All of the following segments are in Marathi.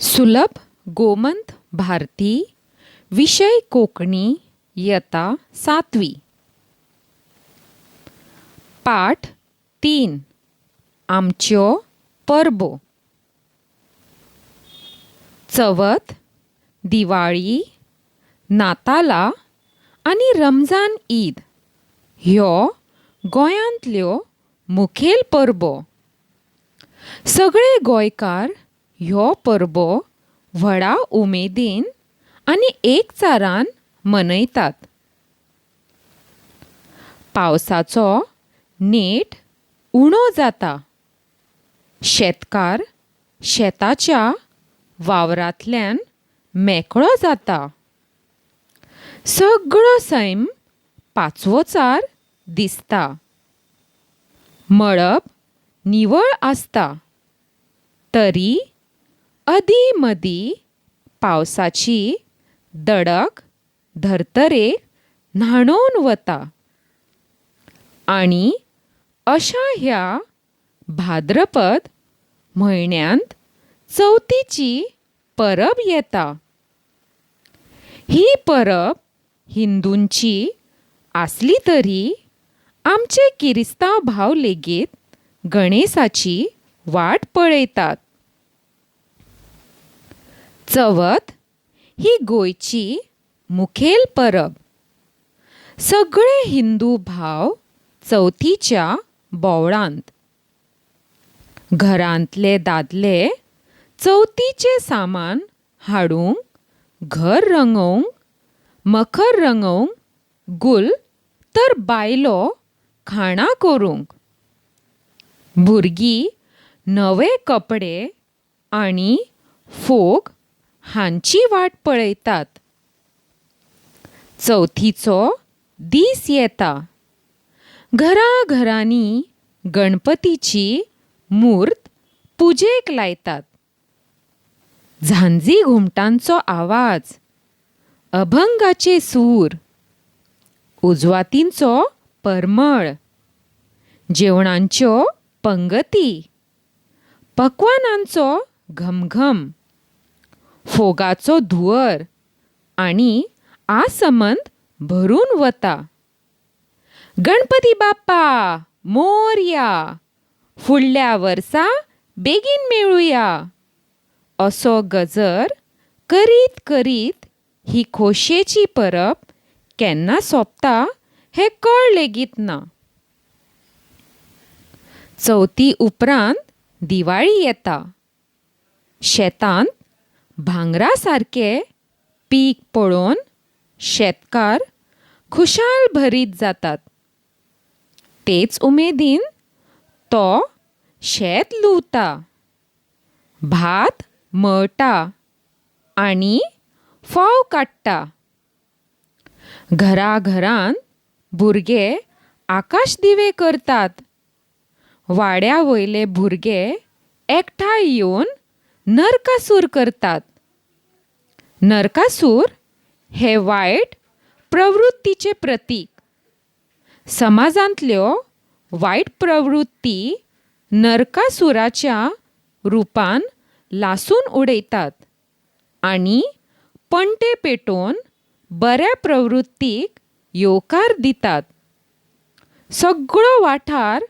सुलभ गोमंत भारती विषय कोकणी यता सातवी. पाठ तीन. आमच्यो परबो. चवथ दिवाळी नाताला आनी रमजान ईद. ह्यो गोंयांतल्यो मुखेल परबो. सगळे गोंयकार ह्यो परबो व्हडा उमेदीन आनी एकचारान मनयतात. पावसाचो नेट उणो जाता. शेतकार शेताच्या वावरांतल्यान मेकळो जाता. सगळो सैम पांचवोचार दिसता. मळब निवळ आसता. तरी अधीमधी पावसाची दडक धर्तरेक न्हाणून वता आनी अशा ह्या भाद्रपद म्हयन्यांत चवथीची परब येता. ही परब हिंदूंची आसली तरी आमचे किरिस्तांव भाव लेगीत गणेशाची वाट पळयतात. चवथ ही गोंयची मुखेल परब. सगळे हिंदू भाव चवथीच्या बोवळांत. घरांतले दादले चवथीचें सामान हाडूंक घर रंगोवंक मखर रंगोवंक गुल तर बायलो खाणां करूंक. भुरगीं नवे कपडे आनी फोग हांची वाट पळयतात. चवथीचो दीस येता. घरा घरांनी गणपतीची मूर्त पुजेक लायतात. झांजी घुमटांचो आवाज अभंगाचे सूर उजवातींचो परमळ जेवणांच्यो पंगती पक्वानांचो घमघम. फोगाचो धुंवर आनी आसमंत भरून वता. गणपती बाप्पा मोरया फुडल्या वर्सा बेगीन मेळुया. असो गजर करीत करीत ही खोशयेची परब केन्ना सोंपता हें कळ लेगीत ना. चवथी उपरांत दिवाळी येता. शेतांत भांगरा सारके पीक पळोवन शेतकार खुशाल भरीत जातात. तेच उमेदीन तो शेत लुवता. भात मळटा आनी फोव काडटा घरा घरान भुरगे आकाश दिवे करतात. वाड्या वयले भुरगे एकठांय येवन नरकासूर करतात. नरकासूर हे वायट प्रवृत्तीचे प्रतीक. समाजांतल्यो वायट प्रवृत्ती नरकासुराच्या रुपान लासून उडयतात आनी पणटे पेटोवन बऱ्या प्रवृत्तीक येवकार दितात. सगळो वाठार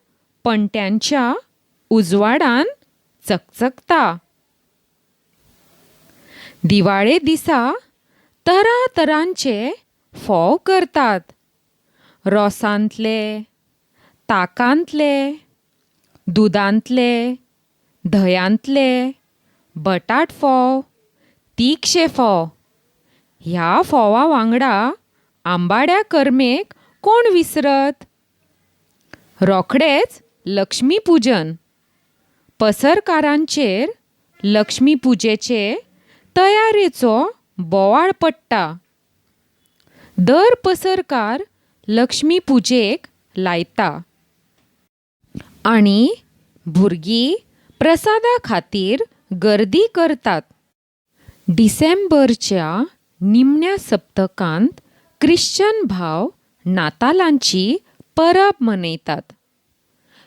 पणट्यांच्या उजवाडान चकचकता. दिवाळे दिसा तरातरांचे फोव करतात. रोसांतले ताकांतले दुदांतले धंयांतले बटाट फोव तिखशे फोव. ह्या फोवा वांगडा आंबाड्या करमेक कोण विसरत? रोखडेच लक्ष्मी पुजन पसरकारांचेर लक्ष्मी पुजेचे तयारेचो बोवाळ पडटा दर पसरकार लक्ष्मी पुजेक लायता. आनी भुरगीं प्रसादा खातीर गर्दी करतात. डिसेंबरच्या निमण्या सप्तकांत क्रिश्चन भाव नातालांची परब मनयतात.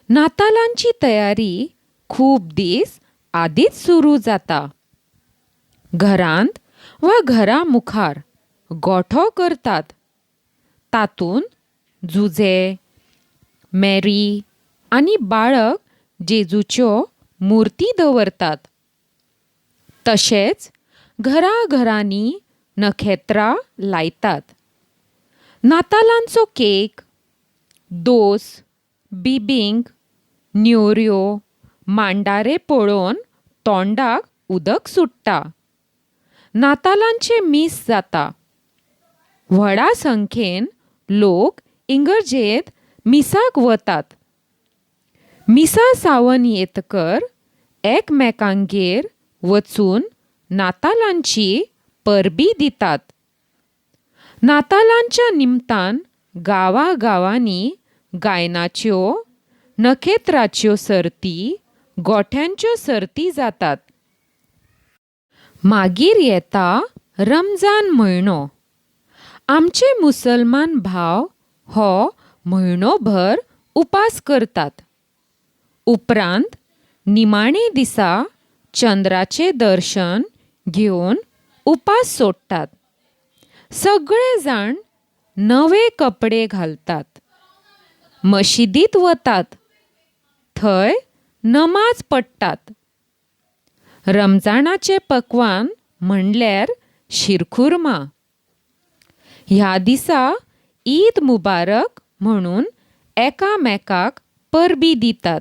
नातालांची तयारी खूब दीस आदींच सुरू जाता. घरांत वा घरा मुखार गोठो करतात. तातूंत जुजे मॅरी आनी बाळक जेजूच्यो मुर्ती दवरतात. तशेंच घरा घरांनी नखेत्रां लायतात. नातालांचो केक दोस बिबींक न्योऱ्यो मांडारे पळोवन तोंडाक उदक सुट्टा. नातालांचे मीस जाता. व्हडा संख्येन लोक इंगर्जेत मिसाक वतात. मिसा सावन येतकर एकमेकांगेर वचून नातालांची परबी दितात. नातालांच्या निमतान गांवागांवांनी गायनाच्यो नखेत्राच्यो सर्ती गोठ्यांच्यो सर्ती जातात. मागीर येता रमजान म्हयनो. आमचे मुसलमान भाव हो म्हयनोभर उपास करतात. उपरांत निमाणे दिसा चंद्राचें दर्शन घेवन उपास सोडटात सगळे जाण नवे कपडे घालतात. मशिदीत वतात. थंय नमाज पडटात रमजानाचें पक्वान म्हणल्यार शिरखुर्मा. ह्या दिसा ईद मुबारक म्हणून एकामेकाक परबी दितात.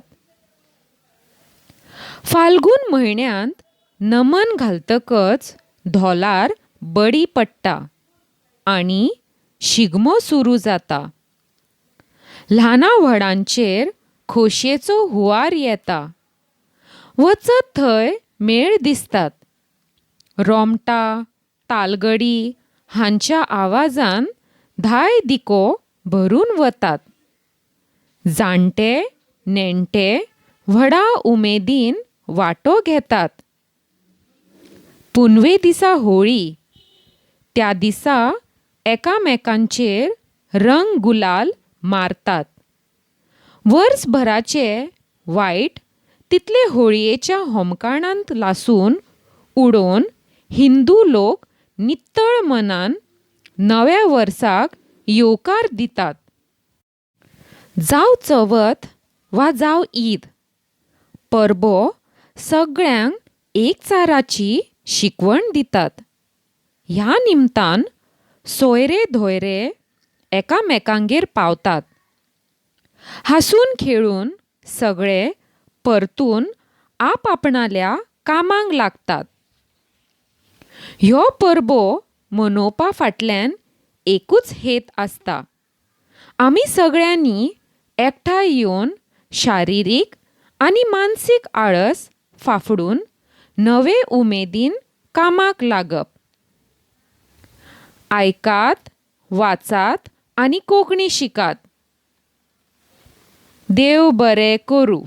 फाल्गून म्हयन्यांत नमन घालतकच धोलार बडी पडटा आनी शिगमो सुरू जाता. ल्हाना व्हडांचेर खोशयेचो हुंवार येता. वचत थंय मेळ दिसतात. रोमटां तालगडी हांच्या आवाजान धाय दिको भरून वतात. जाणटे नेणटे व्हडा उमेदीन वांटो घेतात. पुनवे दिसा होळी. त्या दिसा एकामेकांचेर रंग गुलाल मारतात. वर्सभराचे वायट तितले होळयेच्या होमकाणांत लासून उडोवन हिंदू लोक नितळ मनान नव्या वर्साक येवकार दितात. जावं चवथ वा जावं ईद परबो सगळ्यांक एकचाराची शिकवण दितात. ह्या निमतान सोयरे धोयरे एकामेकांगेर पावतात. हांसून खेळून सगळे परतून आप आपणाल्या कामांक लागतात. ह्यो परबो मनोवपा फाटल्यान एकूच हेत आसता. आमी सगळ्यांनी एकठांय येवन शारिरीक आनी मानसीक आळस फाफडून नवे उमेदीन कामाक लागप. आयकात वाचात आनी कोंकणी शिकात. देव बरें करूं.